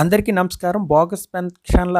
అందరికీ నమస్కారం. బోగస్ పెన్షన్ల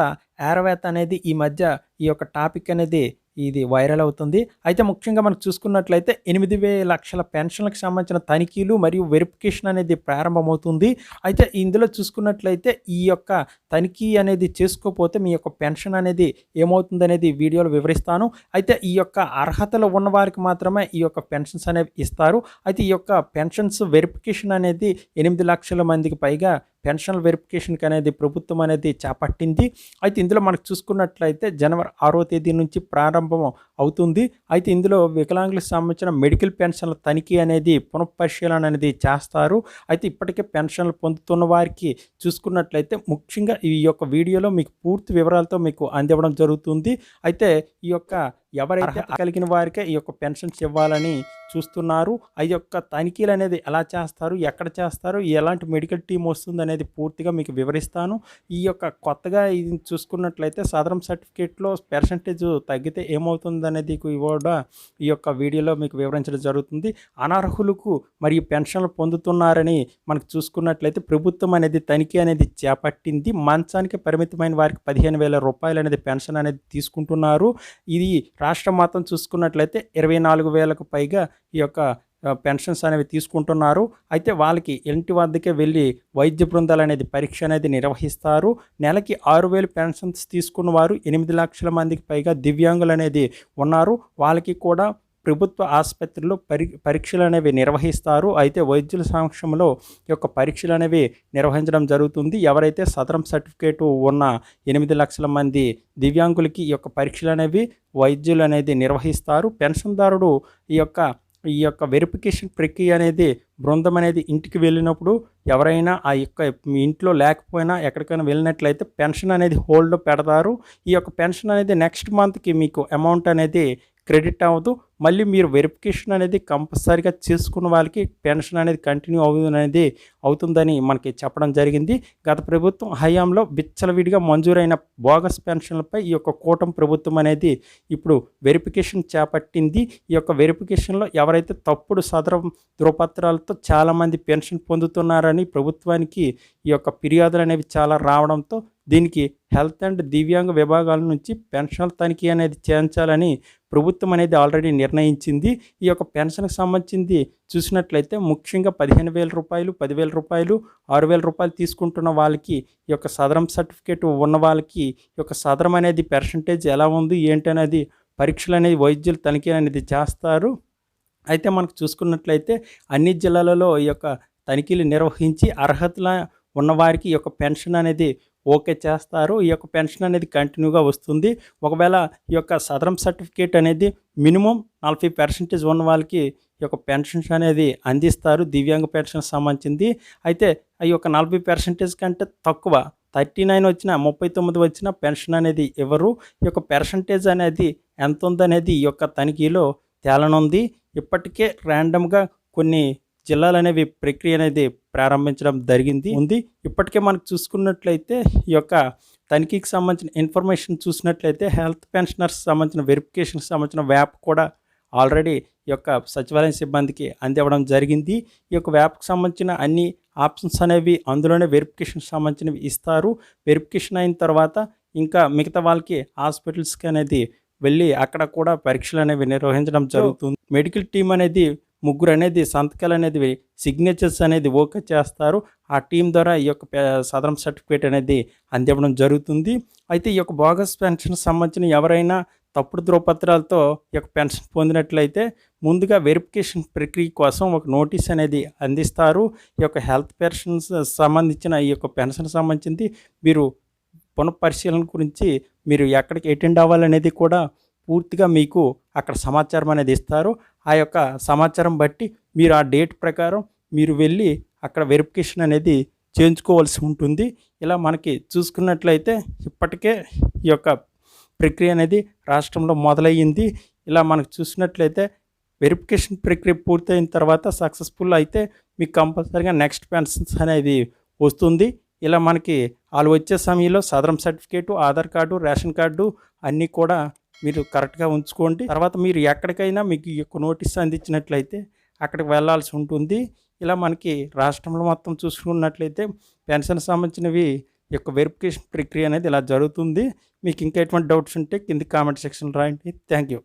ఏరవేత అనేది ఈ మధ్య ఈ యొక్క టాపిక్ అనేది ఇది వైరల్ అవుతుంది. అయితే ముఖ్యంగా మనం చూసుకున్నట్లయితే ఎనిమిది వేల లక్షల పెన్షన్లకు సంబంధించిన తనిఖీలు మరియు వెరిఫికేషన్ అనేది ప్రారంభమవుతుంది. అయితే ఇందులో చూసుకున్నట్లయితే ఈ యొక్క తనిఖీ అనేది చేసుకోకపోతే మీ యొక్క పెన్షన్ అనేది ఏమవుతుంది అనేది వీడియోలో వివరిస్తాను. అయితే ఈ యొక్క అర్హతలు ఉన్న వారికి మాత్రమే ఈ యొక్క పెన్షన్స్ అనేవి ఇస్తారు. అయితే ఈ యొక్క పెన్షన్స్ వెరిఫికేషన్ అనేది ఎనిమిది లక్షల మందికి పైగా పెన్షన్ వెరిఫికేషన్కి అనేది ప్రభుత్వం అనేది చేపట్టింది. అయితే ఇందులో మనకు చూసుకున్నట్లయితే జనవరి ఆరో తేదీ నుంచి ప్రారంభం అవుతుంది. అయితే ఇందులో వికలాంగులకు సంబంధించిన మెడికల్ పెన్షన్ల తనిఖీ అనేది పునఃపరిశీలన అనేది చేస్తారు. అయితే ఇప్పటికే పెన్షన్లు పొందుతున్న వారికి చూసుకున్నట్లయితే ముఖ్యంగా ఈ యొక్క వీడియోలో మీకు పూర్తి వివరాలతో మీకు అందివ్వడం జరుగుతుంది. అయితే ఈ యొక్క ఎవరైతే కలిగిన వారికే ఈ యొక్క పెన్షన్స్ ఇవ్వాలని చూస్తున్నారు ఆ యొక్క తనిఖీలు అనేది ఎలా చేస్తారు ఎక్కడ చేస్తారు ఎలాంటి మెడికల్ టీం వస్తుంది అనేది పూర్తిగా మీకు వివరిస్తాను. ఈ యొక్క కొత్తగా ఇది చూసుకున్నట్లయితే సదరం సర్టిఫికేట్లో పర్సంటేజ్ తగ్గితే ఏమవుతుంది అనేది కూడా ఈ యొక్క వీడియోలో మీకు వివరించడం జరుగుతుంది. అనర్హులకు మరియు పెన్షన్లు పొందుతున్నారని మనకు చూసుకున్నట్లయితే ప్రభుత్వం అనేది తనిఖీ అనేది చేపట్టింది. మంచానికి పరిమితమైన వారికి పదిహేను వేల రూపాయలు అనేది పెన్షన్ అనేది తీసుకుంటున్నారు. ఇది రాష్ట్రం మాత్రం చూసుకున్నట్లయితే ఇరవై నాలుగు వేలకు పైగా ఈ యొక్క పెన్షన్స్ అనేవి తీసుకుంటున్నారు. అయితే వాళ్ళకి ఇంటి వద్దకే వెళ్ళి వైద్య బృందాలు అనేది పరీక్ష అనేది నిర్వహిస్తారు. నెలకి ఆరు వేలు పెన్షన్స్ తీసుకున్న వారు ఎనిమిది లక్షల మందికి పైగా దివ్యాంగులు అనేది ఉన్నారు. వాళ్ళకి కూడా ప్రభుత్వ ఆసుపత్రిలో పరి పరీక్షలు అనేవి నిర్వహిస్తారు. అయితే వైద్యుల సమక్షంలో ఈ యొక్క పరీక్షలు అనేవి నిర్వహించడం జరుగుతుంది. ఎవరైతే సదరం సర్టిఫికేటు ఉన్న ఎనిమిది లక్షల మంది దివ్యాంగులకి ఈ యొక్క పరీక్షలు అనేవి వైద్యులు అనేది నిర్వహిస్తారు. పెన్షన్దారుడు ఈ యొక్క ఈ యొక్క వెరిఫికేషన్ ప్రక్రియ అనేది బృందం అనేది ఇంటికి వెళ్ళినప్పుడు ఎవరైనా ఆ యొక్క మీ ఇంట్లో లేకపోయినా ఎక్కడికైనా వెళ్ళినట్లయితే పెన్షన్ అనేది హోల్డ్ పెడతారు. ఈ యొక్క పెన్షన్ అనేది నెక్స్ట్ మంత్కి మీకు అమౌంట్ అనేది క్రెడిట్ అవ్వదు. మళ్ళీ మీరు వెరిఫికేషన్ అనేది కంపల్సరీగా చేసుకున్న వాళ్ళకి పెన్షన్ అనేది కంటిన్యూ అవుతుంది అనేది అవుతుందని మనకి చెప్పడం జరిగింది. గత ప్రభుత్వం హయాంలో బిచ్చలవిడిగా మంజూరైన బోగస్ పెన్షన్లపై ఈ యొక్క కూటమి ప్రభుత్వం అనేది ఇప్పుడు వెరిఫికేషన్ చేపట్టింది. ఈ యొక్క వెరిఫికేషన్లో ఎవరైతే తప్పుడు సదర ధృవపత్రాలతో చాలామంది పెన్షన్ పొందుతున్నారని ప్రభుత్వానికి ఈ యొక్క ఫిర్యాదులు అనేవి చాలా రావడంతో దీనికి హెల్త్ అండ్ దివ్యాంగ విభాగాల నుంచి పెన్షన్ల తనిఖీ అనేది చేయించాలని ప్రభుత్వం అనేది ఆల్రెడీ నిర్ణయించింది. ఈ యొక్క పెన్షన్కి సంబంధించింది చూసినట్లయితే ముఖ్యంగా పదిహేను వేల రూపాయలు పదివేల రూపాయలు ఆరు వేల రూపాయలు తీసుకుంటున్న వాళ్ళకి ఈ యొక్క సదరం సర్టిఫికేట్ ఉన్న వాళ్ళకి ఈ యొక్క సదరం అనేది పర్సంటేజ్ ఎలా ఉంది ఏంటి అనేది పరీక్షలు అనేది వైద్యులు తనిఖీ అనేది చేస్తారు. అయితే మనకు చూసుకున్నట్లయితే అన్ని జిల్లాలలో ఈ యొక్క తనిఖీలు నిర్వహించి అర్హతల ఉన్నవారికి ఈ యొక్క పెన్షన్ అనేది ఓకే చేస్తారు. ఈ యొక్క పెన్షన్ అనేది కంటిన్యూగా వస్తుంది. ఒకవేళ ఈ యొక్క సదరం సర్టిఫికేట్ అనేది మినిమం నలభై పర్సెంటేజ్ ఉన్న వాళ్ళకి ఈ యొక్క పెన్షన్స్ అనేది అందిస్తారు. దివ్యాంగ పెన్షన్ సంబంధించింది. అయితే ఈ యొక్క నలభై పర్సెంటేజ్ కంటే తక్కువ థర్టీ నైన్ వచ్చిన ముప్పై తొమ్మిది వచ్చిన పెన్షన్ అనేది ఇవ్వరు. ఈ యొక్క పర్సంటేజ్ అనేది ఎంత ఉందనేది ఈ యొక్క తనిఖీలో తేలనుంది. ఇప్పటికే ర్యాండమ్గా కొన్ని జిల్లాలు అనేవి ప్రక్రియ అనేది ప్రారంభించడం జరిగింది ఉంది. ఇప్పటికే మనకు చూసుకున్నట్లయితే ఈ యొక్క తనిఖీకి సంబంధించిన ఇన్ఫర్మేషన్ చూసినట్లయితే హెల్త్ పెన్షనర్స్ సంబంధించిన వెరిఫికేషన్కి సంబంధించిన వ్యాప్ కూడా ఆల్రెడీ ఈ యొక్క సచివాలయం సిబ్బందికి అందివ్వడం జరిగింది. ఈ యొక్క వ్యాప్కి సంబంధించిన అన్ని ఆప్షన్స్ అనేవి అందులోనే వెరిఫికేషన్కి సంబంధించినవి ఇస్తారు. వెరిఫికేషన్ అయిన తర్వాత ఇంకా మిగతా వాళ్ళకి హాస్పిటల్స్కి అనేది వెళ్ళి అక్కడ కూడా పరీక్షలు అనేవి నిర్వహించడం జరుగుతుంది. మెడికల్ టీం అనేది ముగ్గురు అనేది సంతకాలు అనేది సిగ్నేచర్స్ అనేది ఓకే చేస్తారు. ఆ టీం ద్వారా ఈ యొక్క సదరం సర్టిఫికేట్ అనేది అందివ్వడం జరుగుతుంది. అయితే ఈ యొక్క బోగస్ పెన్షన్ సంబంధించిన ఎవరైనా తప్పుడు ధ్రువపత్రాలతో ఈ యొక్క పెన్షన్ పొందినట్లయితే ముందుగా వెరిఫికేషన్ ప్రక్రియ కోసం ఒక నోటీస్ అనేది అందిస్తారు. ఈ యొక్క హెల్త్ పెన్షన్స్ సంబంధించిన ఈ యొక్క పెన్షన్ సంబంధించింది మీరు పునఃపరిశీలన గురించి మీరు ఎక్కడికి అటెండ్ అవ్వాలనేది కూడా పూర్తిగా మీకు అక్కడ సమాచారం అనేది ఇస్తారు. ఆ యొక్క సమాచారం బట్టి మీరు ఆ డేట్ ప్రకారం మీరు వెళ్ళి అక్కడ వెరిఫికేషన్ అనేది చేయించుకోవాల్సి ఉంటుంది. ఇలా మనకి చూసుకున్నట్లయితే ఇప్పటికే ఈ యొక్క ప్రక్రియ అనేది రాష్ట్రంలో మొదలయ్యింది. ఇలా మనకు చూసినట్లయితే వెరిఫికేషన్ ప్రక్రియ పూర్తయిన తర్వాత సక్సెస్ఫుల్ అయితే మీకు కంపల్సరీగా నెక్స్ట్ పెన్షన్స్ అనేది వస్తుంది. ఇలా మనకి వాళ్ళు వచ్చే సమయంలో Sadaram certificate Aadhaar card ration card అన్నీ కూడా మీరు కరెక్ట్గా ఉంచుకోండి. తర్వాత మీరు ఎక్కడికైనా మీకు ఎక్కువ యొక్క నోటీస్ అందించినట్లయితే అక్కడికి వెళ్ళాల్సి ఉంటుంది. ఇలా మనకి రాష్ట్రంలో మొత్తం చూసుకున్నట్లయితే పెన్షన్ సంబంధించినవి యొక్క వెరిఫికేషన్ ప్రక్రియ అనేది ఇలా జరుగుతుంది. మీకు ఇంకా ఎటువంటి డౌట్స్ ఉంటే కింద కామెంట్ సెక్షన్ రాయండి. Thank you